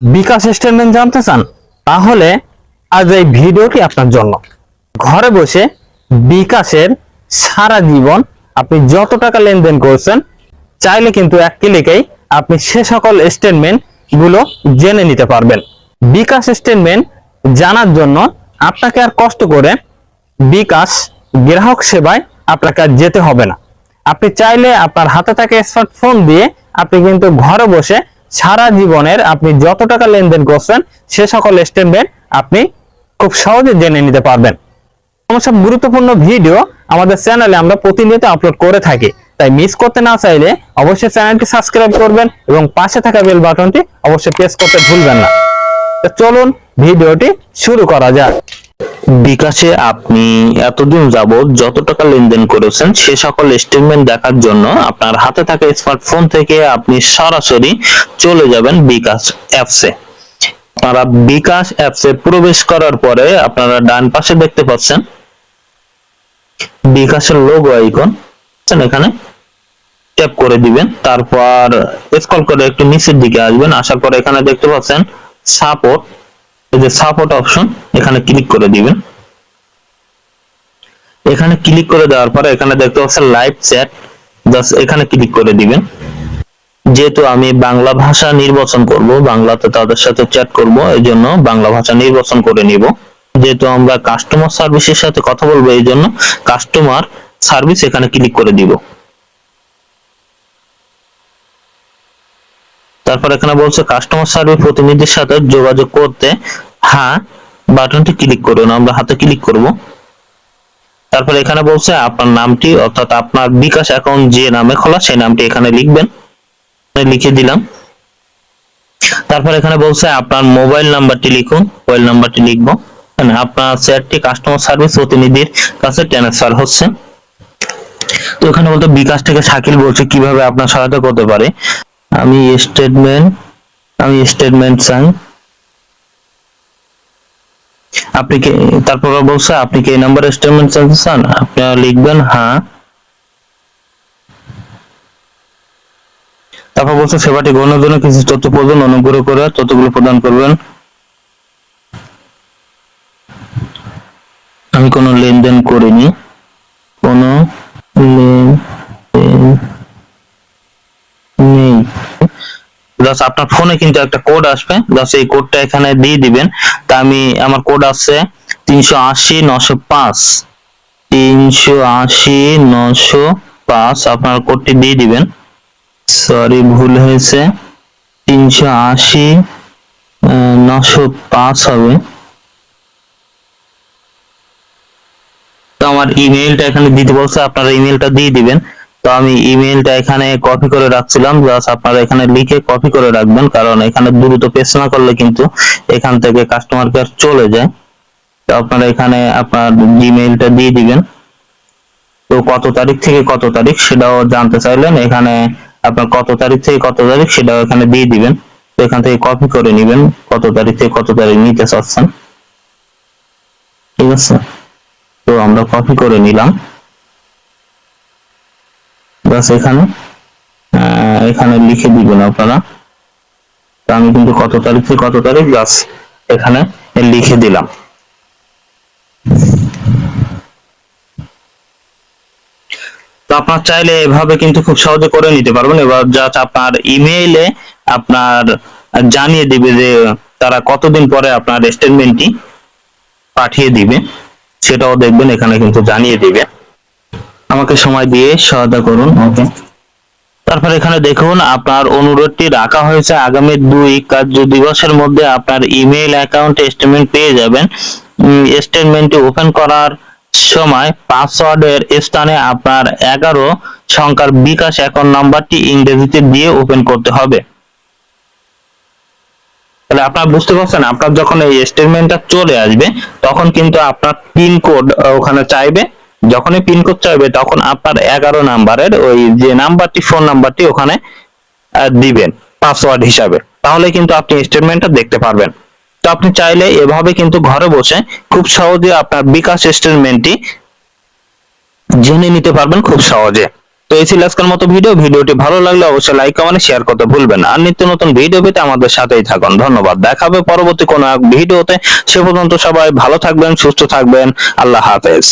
বিকাশ statement জানতে চান, তাহলে আজ এই ভিডিওটি আপনার জন্য। ঘরে বসে বিকাশের সারা জীবন আপনি যত টাকা লেনদেন করছেন, চাইলে কিন্তু এক ক্লিকেই আপনি সে সকল স্টেটমেন্টগুলো জেনে নিতে পারবেন। বিকাশ স্টেটমেন্ট জানার জন্য আপনাকে আর কষ্ট করে বিকাশ গ্রাহক সেবায় আপনাকে আর যেতে হবে না। আপনি চাইলে আপনার হাতে থাকা স্মার্টফোন দিয়ে আপনি কিন্তু ঘরে বসে সারা জীবনের আপনি যত টাকা লেনদেন করছেন, সে সকল স্টেটমেন্ট আপনি খুব সহজে জেনে নিতে পারবেন। সব গুরুত্বপূর্ণ ভিডিও আমাদের চ্যানেলে আমরা প্রতিনিয়ত আপলোড করে থাকি। তাই মিস করতে না চাইলে অবশ্যই চ্যানেলটি সাবস্ক্রাইব করবেন এবং পাশে থাকা বেল বাটনটি অবশ্যই প্রেস করতে ভুলবেন না। চলুন ভিডিওটি শুরু করা যাক। বিকাশে আপনি এতদিন যাবৎ যত টাকা লেনদেন করেছেন, সে সকল স্টেটমেন্ট দেখার জন্য আপনার হাতে থাকা স্মার্টফোন থেকে আপনি সরাসরি চলে যাবেন বিকাশ অ্যাপসে আপনারা বিকাশ অ্যাপসে প্রবেশ করার পরে আপনারা ডান পাশে দেখতে পাচ্ছেন বিকাশের লোগো আইকন এখানে? ট্যাপ করে দিবেন, তারপর স্ক্রল করে একটু নিচের দিকে আসবেন, আসার পরে এখানে দেখতে পাচ্ছেন সাপোর্ট এই যে সাপোর্ট অপশন এখানে ক্লিক করে দিবেন। এখানে ক্লিক করে দেওয়ার পরে এখানে দেখতে পাচ্ছেন লাইভ চ্যাট জাস্ট এখানে ক্লিক করে দিবেন। যেহেতু আমি বাংলা ভাষা নির্বাচন করব, বাংলাতে তাদের সাথে চ্যাট করব এই জন্য বাংলা ভাষা নির্বাচন করে নিব। যেহেতু আমরা কাস্টমার সার্ভিসের সাথে কথা বলব এই জন্য কাস্টমার সার্ভিস এখানে ক্লিক করে দিব। তারপর এখানে বলছে কাস্টমার সার্ভিস প্রতিনিধির সাথে যোগাযোগ করতে হ্যাঁ বাটনটি ক্লিক করুন, আমরা হাতে ক্লিক করব। তারপর এখানে বলছে আপনার নামটি অর্থাৎ আপনার বিকাশ অ্যাকাউন্ট যে নামে খোলা সেই নামটি এখানে লিখবেন। লিখে দিলাম। তারপর এখানে বলছে আপনার মোবাইল নাম্বারটি লিখুন মোবাইল নাম্বারটি লিখব। মানে আপনার শেয়ারটি কাস্টমার সার্ভিস প্রতিনিধির কাছে ট্রান্সফার হচ্ছে। তো এখানে বলতে বিকাশ থেকে শাকিল বলছে কীভাবে আপনার সহায়তা করতে পারে। আমি স্টেটমেন্ট আমি স্টেটমেন্ট চাই আপনি কি, তারপর বলছে, আপনি কি এই নাম্বারে স্টেটমেন্ট চাইতে চান? আপনি লিখবেন হ্যাঁ। তারপর বলছে, সেবাটি গ্রহণের জন্য কিছু তথ্য প্রয়োজন অনুগ্রহ করে তথ্যগুলো প্রদান করবেন। আমি কোনো লেনদেন করিনি। কোনো লেনদেন জাস্ট আপনার ফোনে কিন্তু একটা কোড আসবে। জাস্ট এই কোডটা এখানে দিয়ে দিবেন। তা আমি, আমার কোড আছে তিনশো আশি নশো পাঁচ। তিনশো আশি নশো পাঁচ, আপনার কোডটি দিয়ে দিবেন। সরি ভুল হয়েছে। তিনশো আশি নশো পাঁচ হবে। তো আমার ইমেলটা এখানে দিতে বলছে, আপনারা ইমেলটা দিয়ে দিবেন। তো আমি ইমেলটা এখানে কপি করে রাখছিলাম জাস্ট আপনারা এখানে লিখে কপি করে রাখবেন, কারণ এখানে দ্রুত পেস্ট না করলে কিন্তু এখান থেকে কাস্টমার কেয়ার চলে যায়। তো আপনারা এখানে আপনার জিমেইলটা দিয়ে দিবেন। তো কত তারিখ থেকে কত তারিখ সেটাও জানতে চাইলেন, এখানে আপনার কত তারিখ থেকে কত তারিখ সেটাও এখানে দিয়ে দিবেন। তো এখান থেকে কপি করে নেবেন, কত তারিখ থেকে কত তারিখ নিতে চাচ্ছেন। ঠিক আছে? তো আমরা কপি করে নিলাম। বাস এখানে। এখানে লিখে দিবেন আপনারা। আমি কিন্তু কত তারিখ থেকে কত তারিখ বাস এখানে লিখে দিলাম। তো আপনার চাইলে এভাবে কিন্তু খুব সহজে করে নিতে পারবেন। এবার জাস্ট আপনার ইমেইলে আপনার জানিয়ে দিবে যে তারা কতদিন পরে আপনার স্টেটমেন্টটি পাঠিয়ে দিবে। সেটাও দেখবেন, এখানে কিন্তু জানিয়ে দিবে। আমাকে সময় দিয়ে সহায়তা করুন, ওকে? তারপর এখানে দেখুন, আপনার অনুরোধটি রাখা হয়েছে আগামী দুই কার্য দিবসের মধ্যে আপনার ইমেইল অ্যাকাউন্টে স্টেটমেন্ট পেয়ে যাবেন। স্টেটমেন্টটি ওপেন করার সময় পাসওয়ার্ডের স্থানে আপনার এগারো সংখ্যার বিকাশ অ্যাকাউন্ট নাম্বারটি ইংরেজিতে দিয়ে ওপেন করতে হবে। তাহলে আপনার বুঝতে পারছেন, আপনার যখন এই স্টেটমেন্টটা চলে আসবে, তখন কিন্তু আপনার পিন কোড ওখানে চাইবে যখনই পিন কোড চাইবে, তখন আপনার এগারো নাম্বারের ওই যে নাম্বারটি ফোন নাম্বারটি ওখানে দিবেন পাসওয়ার্ড হিসাবে। তাহলে কিন্তু আপনি স্টেটমেন্টটা দেখতে পারবেন। তো আপনি চাইলে এভাবে কিন্তু ঘরে বসে খুব সহজে আপনার বিকাশ স্টেটমেন্টটি জেনে নিতে পারবেন খুব সহজে। তো এই ছিল আজকের মতো ভিডিও ভিডিওটি ভালো লাগলে অবশ্যই লাইক কমেন্ট শেয়ার করতে ভুলবেন। আর নিত্য নতুন ভিডিও পেতে আমাদের সাথেই থাকুন। ধন্যবাদ। দেখা হবে পরবর্তী কোনো এক ভিডিওতে সে পর্যন্ত সবাই ভালো থাকবেন, সুস্থ থাকবেন। আল্লাহ হাফেজ।